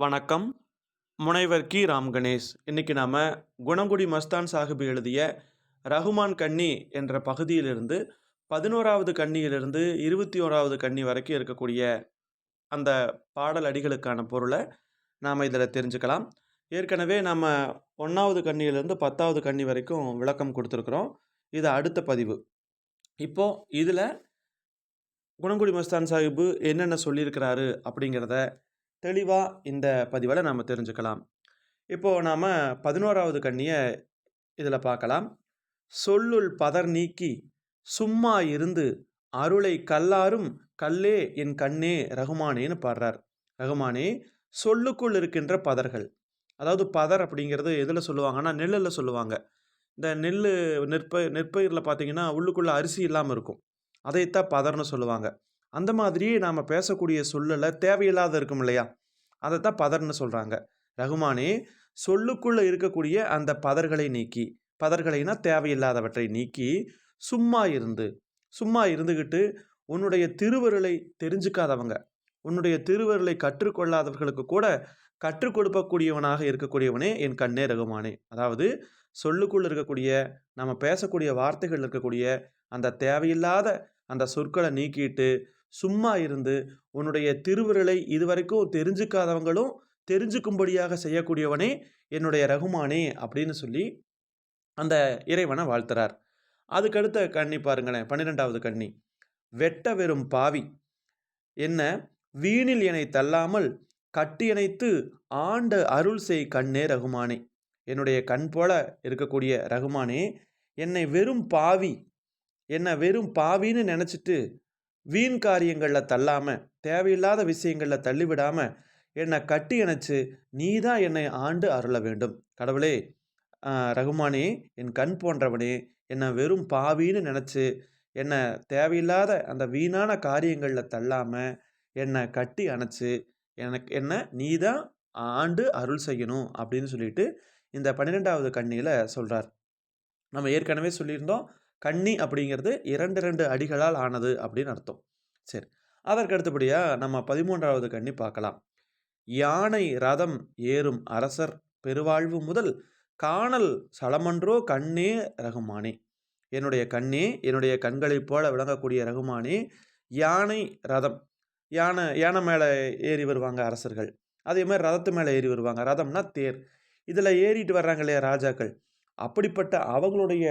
வணக்கம். முனைவர் கி. ராம் கணேஷ் இன்றைக்கி நாம் குணங்குடி மஸ்தான் சாஹிப் எழுதிய ரகுமான் கன்னி என்ற பகுதியிலிருந்து பதினோராவது கன்னியிலிருந்து இருபத்தி ஓராவது கன்னி வரைக்கும் இருக்கக்கூடிய அந்த பாடல் அடிகளுக்கான பொருளை நாம் இதில் தெரிஞ்சுக்கலாம். ஏற்கனவே நம்ம ஒன்றாவது கன்னியிலிருந்து பத்தாவது கன்னி வரைக்கும் விளக்கம் கொடுத்துருக்குறோம். இது அடுத்த பதிவு. இப்போது இதில் குணங்குடி மஸ்தான் சாஹிப்பு என்னென்ன சொல்லியிருக்கிறாரு அப்படிங்கிறத தெளிவாக இந்த பதிவில் நாம் தெரிஞ்சுக்கலாம். இப்போது நாம் பதினோராவது கண்ணியை இதில் பார்க்கலாம் சொல்லுள் பதர் நீக்கி சும்மா இருந்து அருளை கல்லாரும் கல்லே என் கண்ணே ரகுமானேன்னு பாடுறார். ரகுமானே சொல்லுக்குள் இருக்கின்ற பதர்கள். அதாவது பதர் அப்படிங்கிறது எதில் சொல்லுவாங்கன்னா நெல்லில் சொல்லுவாங்க. இந்த நெல் நெற்ப நெற்பயிரில் பார்த்தீங்கன்னா உள்ளுக்குள்ளே அரிசி இல்லாமல் இருக்கும். அதைத்தான் பதர்னு சொல்லுவாங்க. அந்த மாதிரி நாம் பேசக்கூடிய சொல்லலை தேவையில்லாத இருக்கும் இல்லையா? அதை தான் பதர்னு சொல்கிறாங்க ரகுமானே சொல்லுக்குள்ளே இருக்கக்கூடிய அந்த பதர்களை நீக்கி பதர்களைனா தேவையில்லாதவற்றை நீக்கி சும்மா இருந்து சும்மா இருந்துக்கிட்டு உன்னுடைய திருவருளை தெரிஞ்சுக்காதவங்க உன்னுடைய திருவருளை கற்றுக்கொள்ளாதவர்களுக்கு கூட கற்றுக் கொடுக்கக்கூடியவனாக இருக்கக்கூடியவனே என் கண்ணே ரகுமானே. அதாவது சொல்லுக்குள் இருக்கக்கூடிய நம்ம பேசக்கூடிய வார்த்தைகள் இருக்கக்கூடிய அந்த தேவையில்லாத அந்த சொற்களை நீக்கிட்டு சும்மா இருந்து உன்னுடைய திருவிரலை இதுவரைக்கும் தெரிஞ்சுக்காதவங்களும் தெரிஞ்சுக்கும்படியாக செய்யக்கூடியவனே என்னுடைய ரகுமானே அப்படின்னு சொல்லி அந்த இறைவனை வாழ்த்துறார். அதுக்கடுத்த கண்ணி பாருங்களேன் பன்னிரெண்டாவது கண்ணி வெட்ட வெறும் பாவி. என்ன? வீணில் என்னை தள்ளாமல் கட்டியணைத்து ஆண்ட அருள் செய் கண்ணே ரகுமானே. என்னுடைய கண் போல இருக்கக்கூடிய ரகுமானே என்னை வெறும் பாவி. என்னை வெறும் பாவின்னு நினச்சிட்டு வீண் காரியங்களில் தள்ளாமல் தேவையில்லாத விஷயங்களில் தள்ளிவிடாமல் என்னை கட்டி அணைச்சு நீ தான் என்னை ஆண்டு அருள வேண்டும். கடவுளே ரகுமானே என் கண் போன்றவனே என்னை வெறும் பாவின்னு நினச்சி என்னை தேவையில்லாத அந்த வீணான காரியங்களில் தள்ளாமல் என்னை கட்டி அணைச்சி எனக்கு என்ன நீ தான் ஆண்டு அருள் செய்யணும் அப்படின்னு சொல்லிட்டு இந்த பன்னிரெண்டாவது கண்ணியில் சொல்கிறார் நம்ம ஏற்கனவே சொல்லியிருந்தோம் கன்னி அப்படிங்கிறது இரண்டு ரெண்டு அடிகளால் ஆனது அப்படின்னு அர்த்தம். சரி அதற்கு அடுத்தபடியாக நம்ம பதிமூன்றாவது கன்னி பார்க்கலாம். யானை ரதம் ஏறும் அரசர் பெருவாழ்வு முதல் காணல் சலமன்றோ கண்ணே ரகுமானே. என்னுடைய கண்ணே என்னுடைய கண்களைப் போல விளங்கக்கூடிய ரகுமானே யானை ரதம். யானை யானை மேலே ஏறி வருவாங்க அரசர்கள். அதே மாதிரி ரதத்து மேலே ஏறி வருவாங்க. ரதம்னா தேர். இதில் ஏறிட்டு வர்றாங்க இல்லையா ராஜாக்கள். அப்படிப்பட்ட அவங்களுடைய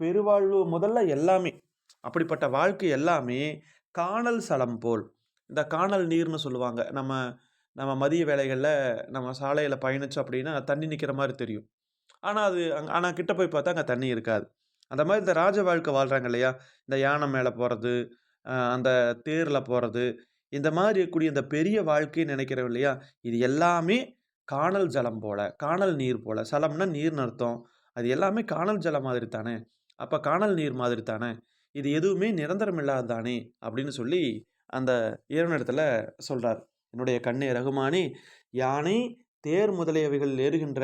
பெருவாழ்வு முதல்ல எல்லாமே அப்படிப்பட்ட வாழ்க்கை எல்லாமே காணல் சலம் போல். இந்த காணல் நீர்னு சொல்லுவாங்க. நம்ம நம்ம மதிய வேலைகளில் நம்ம சாலையில் பயணித்தோம் அப்படின்னா தண்ணி நிற்கிற மாதிரி தெரியும். ஆனால் அது அங்கே ஆனால் கிட்ட போய் பார்த்தா அங்கே தண்ணி இருக்காது. அந்த மாதிரி இந்த ராஜ வாழ்க்கை வாழ்கிறாங்க இல்லையா? இந்த யானை மேலே போகிறது அந்த தேரில் போகிறது இந்த மாதிரி இருக்கக்கூடிய இந்த பெரிய வாழ்க்கைன்னு நினைக்கிறோம் இல்லையா? இது எல்லாமே காணல் ஜலம் போல காணல் நீர் போல. சலம்னா நீர்னு அர்த்தம். அது எல்லாமே காணல் ஜலம் மாதிரி தானே? அப்போ காணல் நீர் மாதிரி தானே? இது எதுவுமே நிரந்தரம் இல்லாது தானே? அப்படின்னு சொல்லி அந்த இறைவனிடத்தில் சொல்கிறார் என்னுடைய கண்ணே ரகுமானி யானை தேர் முதலியவைகள் ஏறுகின்ற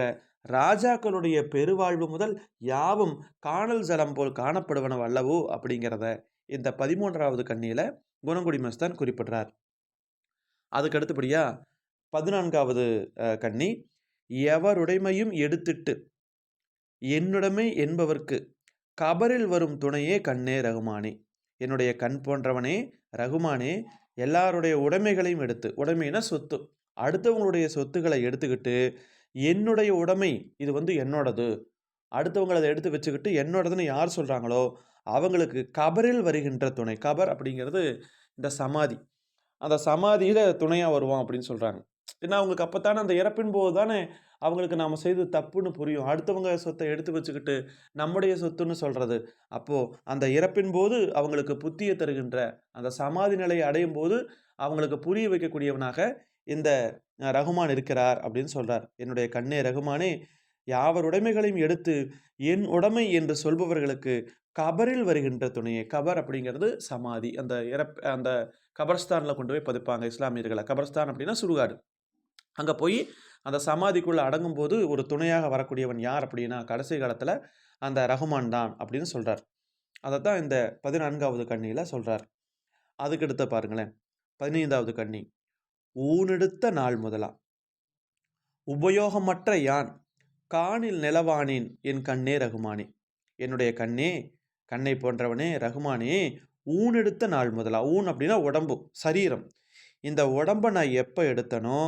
ராஜாக்களுடைய பெருவாழ்வு முதல் யாவும் காணல் ஜலம் போல் காணப்படுவன வல்லவோ அப்படிங்கிறத இந்த பதிமூன்றாவது கண்ணியில் குணங்குடி மஸ்தான் குறிப்பிடுறார். அதுக்கு அடுத்தபடியாக பதினான்காவது கண்ணி எவருடைமையும் எடுத்துட்டு என்னுடைமை என்பவர்க்கு கபரில் வரும் துணையே கண்ணே ரகுமானே. என்னுடைய கண் போன்றவனே ரகுமானே எல்லாருடைய உடைமைகளையும் எடுத்து உடைமைனா சொத்து. அடுத்தவங்களுடைய சொத்துக்களை எடுத்துக்கிட்டு என்னுடைய உடைமை இது வந்து என்னோடது. அடுத்தவங்களை அதை எடுத்து வச்சுக்கிட்டு என்னோடதுன்னு யார் சொல்கிறாங்களோ அவங்களுக்கு கபரில் வருகின்ற துணை. கபர் அப்படிங்கிறது இந்த சமாதி. அந்த சமாதியில் துணையாக வருவான் அப்படின்னு சொல்கிறாங்க ஏன்னா அவங்களுக்கு அப்போ தானே அந்த இறப்பின் போது தானே அவங்களுக்கு நாம் செய்தது தப்புன்னு புரியும். அடுத்தவங்க சொத்தை எடுத்து வச்சுக்கிட்டு நம்முடைய சொத்துன்னு சொல்கிறது அப்போது அந்த இறப்பின் போது அவங்களுக்கு புத்தியை தருகின்ற அந்த சமாதி நிலையை அடையும் போது அவங்களுக்கு புரிய வைக்கக்கூடியவனாக இந்த ரகுமான் இருக்கிறார் அப்படின்னு சொல்கிறார் என்னுடைய கண்ணே ரகுமானே யாவர் உடைமைகளையும் எடுத்து என் உடைமை என்று சொல்பவர்களுக்கு கபரில் வருகின்ற துணையை. கபர் அப்படிங்கிறது சமாதி. அந்த இறப் அந்த கபர்ஸ்தானில் கொண்டு போய் பதிப்பாங்க இஸ்லாமியர்களை. கபர்ஸ்தான் அப்படின்னா சுடுகாடு. அங்கே போய் அந்த சமாதிக்குள்ளே அடங்கும்போது ஒரு துணையாக வரக்கூடியவன் யார் அப்படின்னா கடைசி காலத்தில் அந்த ரகுமான் தான் அப்படின்னு சொல்கிறார் அதை தான் இந்த பதினான்காவது கண்ணியில் சொல்கிறார் அதுக்கடுத்த பாருங்களேன். பதினைந்தாவது கண்ணி. ஊனெடுத்த நாள் முதலா. உபயோகமற்ற யான்? காணில் நிலவானேன் என் கண்ணே ரகுமானே. என்னுடைய கண்ணே கண்ணை போன்றவனே ரகுமானே ஊன் எடுத்த நாள் முதலா. ஊன் அப்படின்னா உடம்பு சரீரம். இந்த உடம்பை நான் எப்போ எடுத்தனோ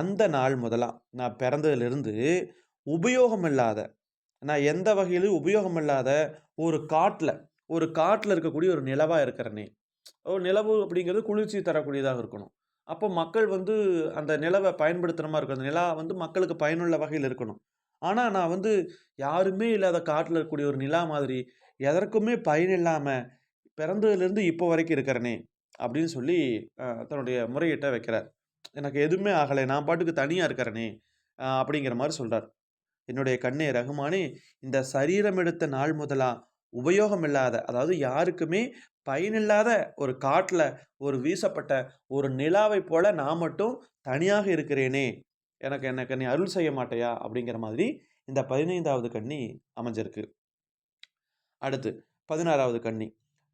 அந்த நாள் முதலாம் நான் பிறந்ததுலேருந்து உபயோகம் இல்லாத நான் எந்த வகையிலும் உபயோகம் இல்லாத ஒரு காட்டில் ஒரு காட்டில் இருக்கக்கூடிய ஒரு நிலவாக இருக்கிறனே. ஒரு நிலவு அப்படிங்கிறது குளிர்ச்சி தரக்கூடியதாக இருக்கணும். அப்போ மக்கள் வந்து அந்த நிலவை பயன்படுத்துகிற மாதிரி இருக்கும். அந்த நிலா வந்து மக்களுக்கு பயனுள்ள வகையில் இருக்கணும். ஆனால் நான் வந்து யாருமே இல்லாத காட்டில் இருக்கக்கூடிய ஒரு நிலா மாதிரி எதற்குமே பயன் இல்லாமல் பிறந்ததுலேருந்து இப்போ வரைக்கும் இருக்கிறனே அப்படின்னு சொல்லி தன்னுடைய முறையீட்டை வைக்கிறார். எனக்கு எதுவுமே ஆகலை. நான் பாட்டுக்கு தனியாக இருக்கிறனே அப்படிங்கிற மாதிரி சொல்கிறார் என்னுடைய கண்ணே ரகுமானே இந்த சரீரம் எடுத்த நாள் முதலா? உபயோகம் இல்லாத அதாவது யாருக்குமே பயனில்லாத ஒரு காட்டில் ஒரு வீசப்பட்ட ஒரு நிலாவை போல நான் மட்டும் தனியாக இருக்கிறேனே எனக்கு எனக்கு நீ அருள் செய்ய மாட்டையா? அப்படிங்கிற மாதிரி இந்த பதினைந்தாவது கண்ணி அமைஞ்சிருக்கு. அடுத்து பதினாறாவது கண்ணி.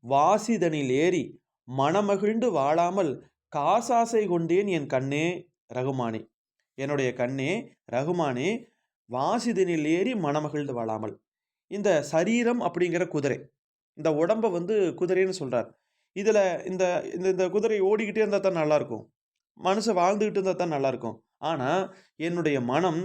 வாசிதனில் ஏறி மனமகிழ்ந்து வாழாமல் காசாசை கொண்டேன் என் கண்ணே ரகுமானே. என்னுடைய கண்ணே ரகுமானே வாசிதனில் ஏறி மனமகிழ்ந்து வாழாமல். இந்த சரீரம் அப்படிங்கிற குதிரை. இந்த உடம்பை வந்து குதிரைன்னு சொல்கிறார் இதில் இந்த இந்த இந்த குதிரை ஓடிக்கிட்டே இருந்தால் தான் நல்லாயிருக்கும். மனுஷன் வாழ்ந்துக்கிட்டு இருந்தால் தான் நல்லாயிருக்கும். ஆனால் என்னுடைய மனம்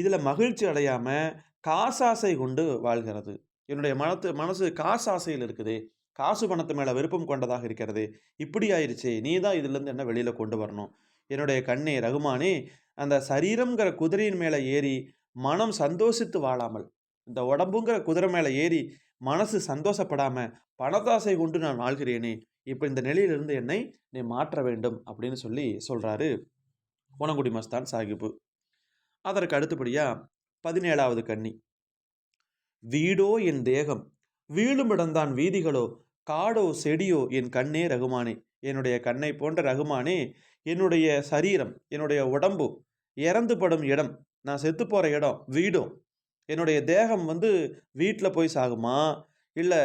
இதில் மகிழ்ச்சி அடையாமல் காசாசை கொண்டு வாழ்கிறது. என்னுடைய மனத்து மனசு காசாசையில் இருக்குது காசு பணத்து மேலே விருப்பம் கொண்டதாக இருக்கிறது. இப்படி ஆயிடுச்சு நீ தான் இதுலேருந்து என்ன வெளியில் கொண்டு வரணும்? என்னுடைய கண்ணே ரகுமானே அந்த சரீரம்ங்கிற குதிரையின் மேலே ஏறி மனம் சந்தோஷித்து வாழாமல் இந்த உடம்புங்கிற குதிரை மேலே ஏறி மனசு சந்தோஷப்படாமல் பணத்தாசை கொண்டு நான் வாழ்கிறேனே இப்போ இந்த நிலையிலிருந்து என்னை நீ மாற்ற வேண்டும் அப்படின்னு சொல்லி சொல்கிறாரு உணங்குடி மஸ்தான் சாஹிப்பு அதற்கு அடுத்தபடியாக பதினேழாவது கன்னி. வீடோ என் தேகம் வீழுமிடந்தான் வீதிகளோ காடோ செடியோ என் கண்ணே ரகுமானே. என்னுடைய கண்ணை போன்ற ரகுமானே என்னுடைய சரீரம் என்னுடைய உடம்பு இறந்து படும் இடம். நான் செத்து போகிற இடம் வீடும் என்னுடைய தேகம் வந்து வீட்டில் போய் சாகுமா? இல்லை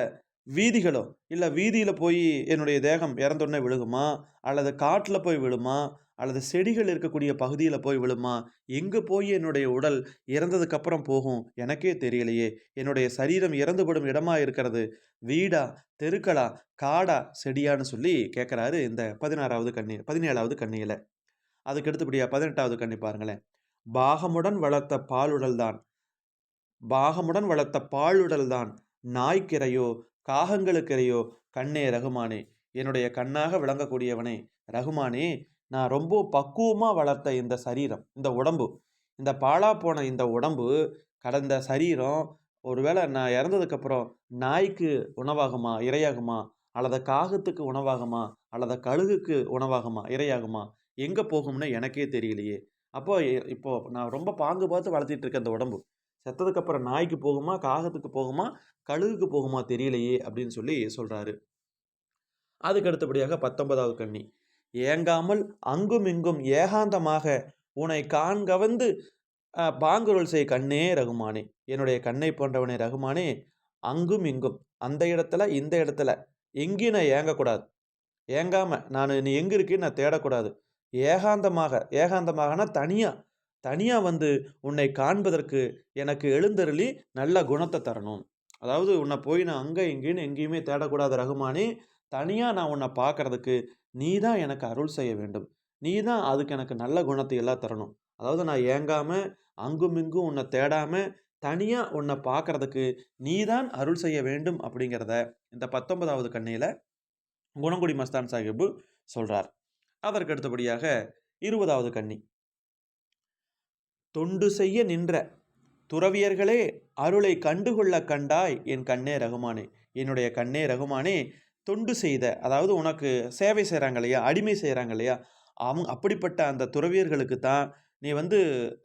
வீதிகளோ? இல்லை வீதியில் போய் என்னுடைய தேகம் இறந்தோடனே விழுகுமா? அல்லது காட்டில் போய் விழுமா? அல்லது செடிகள் இருக்கக்கூடிய பகுதியில் போய் விழுமா? எங்கே போய் என்னுடைய உடல் இறந்ததுக்கு அப்புறம் போகும்? எனக்கே தெரியலையே. என்னுடைய சரீரம் இறந்துபடும் இடமா இருக்கிறது? வீடா? தெருக்களா? காடா? செடியான்னு சொல்லி கேட்குறாரு இந்த பதினாறாவது கண்ணி பதினேழாவது கண்ணியில். அதுக்கு அடுத்தபடியா பதினெட்டாவது கண்ணி பாருங்களேன். பாகமுடன் வளர்த்த பாலுடல் தான். பாகமுடன் வளர்த்த பாலுடல் தான். நாய்க்கிறையோ காகங்களுக்கிறையோ கண்ணே ரகுமானே. என்னுடைய கண்ணாக விளங்கக்கூடியவனே. ரகுமானே நான் ரொம்ப பக்குவமாக வளர்த்த இந்த சரீரம் இந்த உடம்பு. இந்த பாழா போன இந்த உடம்பு கடந்த சரீரம் ஒருவேளை நான் இறந்ததுக்கப்புறம் நாய்க்கு உணவாகுமா இரையாகுமா? அல்லது காகத்துக்கு உணவாகுமா? அல்லது கழுகுக்கு உணவாகுமா இரையாகுமா? எங்கே போகும்னு எனக்கே தெரியலையே. அப்போ இப்போ நான் ரொம்ப பாங்கு பார்த்து வளர்த்திட்டு இருக்கேன் இந்த உடம்பு. செத்ததுக்கப்புறம் நாய்க்கு போகுமா காகத்துக்கு போகுமா கழுகுக்கு போகுமா தெரியலையே அப்படின்னு சொல்லி சொல்கிறாரு அதுக்கு அடுத்தபடியாக பத்தொன்பதாவது கண்ணி. ஏங்காமல் அங்கும் இங்கும் ஏகாந்தமாக உன்னை காண்கவந்து அஹ், பாங்குருள் செய் கண்ணே ரகுமானே. என்னுடைய கண்ணை போன்றவனே ரகுமானே அங்கும் இங்கும் அந்த இடத்துல இந்த இடத்துல. எங்கேயும் நான் ஏங்கக்கூடாது. ஏங்காமல் நான் நீ எங்கே இருக்கேன்னு நான் தேடக்கூடாது. ஏகாந்தமாக ஏகாந்தமாகனா தனியாக தனியாக வந்து உன்னை காண்பதற்கு எனக்கு எழுந்தருளி நல்ல குணத்தை தரணும். அதாவது உன்னை போய் நான் அங்கே இங்கேன்னு எங்கேயுமே தேடக்கூடாது ரகுமானே. தனியாக நான் உன்னை பார்க்கறதுக்கு நீ தான் எனக்கு அருள் செய்ய வேண்டும். நீ தான் அதுக்கு எனக்கு நல்ல குணத்தை எல்லாம் தரணும். அதாவது நான் ஏங்காமல் அங்கும் இங்கும் உன்னை தேடாமல் தனியாக உன்னை பார்க்கறதுக்கு நீ தான் அருள் செய்ய வேண்டும் அப்படிங்கிறத இந்த பத்தொன்பதாவது கண்ணியில் குணங்குடி மஸ்தான் சாஹிப்பு சொல்கிறார் அதற்கு அடுத்தபடியாக இருபதாவது கண்ணி. தொண்டு செய்ய நின்ற துறவியர்களே அருளை கண்டுகொள்ள கண்டாய் என் கண்ணே ரகுமானே. என்னுடைய கண்ணே ரகுமானே தொண்டு செய்த அதாவது உனக்கு சேவை செய்கிறாங்க இல்லையா அடிமை செய்கிறாங்க இல்லையா அவங்க அப்படிப்பட்ட அந்த துறவியர்களுக்கு தான் நீ வந்து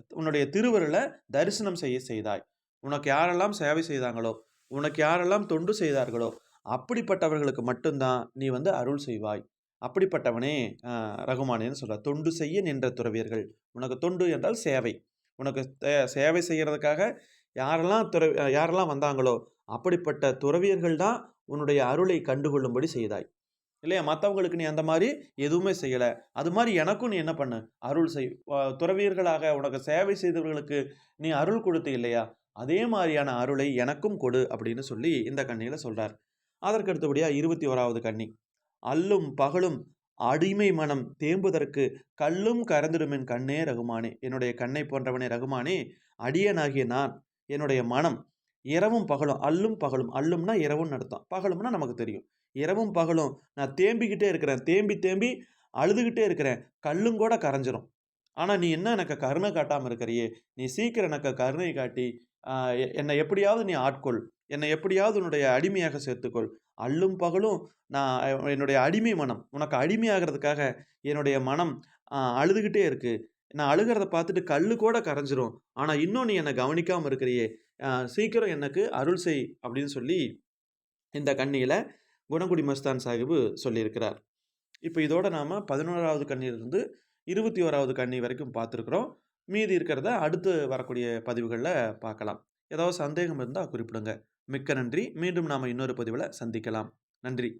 உன்னுடைய திருவருளை தரிசனம் செய்ய செய்தாய். உனக்கு யாரெல்லாம் சேவை செய்தாங்களோ உனக்கு யாரெல்லாம் தொண்டு செய்தார்களோ அப்படிப்பட்டவர்களுக்கு மட்டும்தான் நீ வந்து அருள் செய்வாய். அப்படிப்பட்டவனே ரகுமானேன்னு சொல்கிற தொண்டு செய்ய நின்ற துறவியர்கள். உனக்கு தொண்டு என்றால் சேவை. உனக்கு தே- சேவை செய்கிறதுக்காக யாரெல்லாம் துற யாரெல்லாம் வந்தாங்களோ அப்படிப்பட்ட துறவியர்கள் தான் உன்னுடைய அருளை கண்டுகொள்ளும்படி செய்தாய் இல்லையா? மற்றவங்களுக்கு நீ அந்த மாதிரி எதுவுமே செய்யலை அது மாதிரி எனக்கும் நீ என்ன பண்ணு? அருள் செய். துறவியர்களாக உனக்கு சேவை செய்தவர்களுக்கு நீ அருள் கொடுத்து இல்லையா? அதே மாதிரியான அருளை எனக்கும் கொடு அப்படின்னு சொல்லி இந்த கண்ணியில் சொல்கிறார் அதற்கு அடுத்தபடியாக இருபத்தி ஓராவது கண்ணி அல்லும் பகலும் அடிமை மனம் தேம்புதற்கு கல்லும் கறந்துடுமின் கண்ணே ரகுமானே. என்னுடைய கண்ணை போன்றவனே ரகுமானே, அடியனாகிய நான், என்னுடைய மனம் இரவும் பகலும் அல்லும் பகலும் அல்லும்னா இரவும் நடத்தும் பகலும்னா நமக்கு தெரியும். இரவும் பகலும் நான் தேம்பிக்கிட்டே இருக்கிறேன். தேம்பி தேம்பி அழுதுகிட்டே இருக்கிறேன். கல்லும் கூட கரைஞ்சிரும். ஆனால் நீ என்ன எனக்கு கருணை காட்டாமல் இருக்கிறியே! நீ சீக்கிரம் எனக்கு கருணை காட்டி, என்னை எப்படியாவது நீ ஆட்கொள். என்னை எப்படியாவது உன்னுடைய அடிமையாக சேர்த்துக்கொள். அல்லும் பகலும் நான் என்னுடைய அடிமை மனம், உனக்கு அடிமையாகிறதுக்காக என்னுடைய மனம் அழுதுகிட்டே இருக்குது நான் அழுகிறத பார்த்துட்டு கல் கூட கரைஞ்சிரும். ஆனால் இன்னும் நீ என்னை கவனிக்காமல் இருக்கிறியே! சீக்கிரம் எனக்கு அருள் செய் அப்படின்னு சொல்லி, இந்த கண்ணியில் குணங்குடி மஸ்தான் சாஹிபு சொல்லியிருக்கிறார். இப்போ இதோட நாம 11வது கன்னியிலிருந்து 21வது கன்னி வரைக்கும் பார்த்துருக்குறோம் மீதி இருக்கிறத அடுத்து வரக்கூடிய பதிவுகளில் பார்க்கலாம். ஏதாவது சந்தேகம் இருந்தால் குறிப்பிடுங்க. மிக்க நன்றி. மீண்டும் நாம் இன்னொரு பதிவில் சந்திக்கலாம். நன்றி.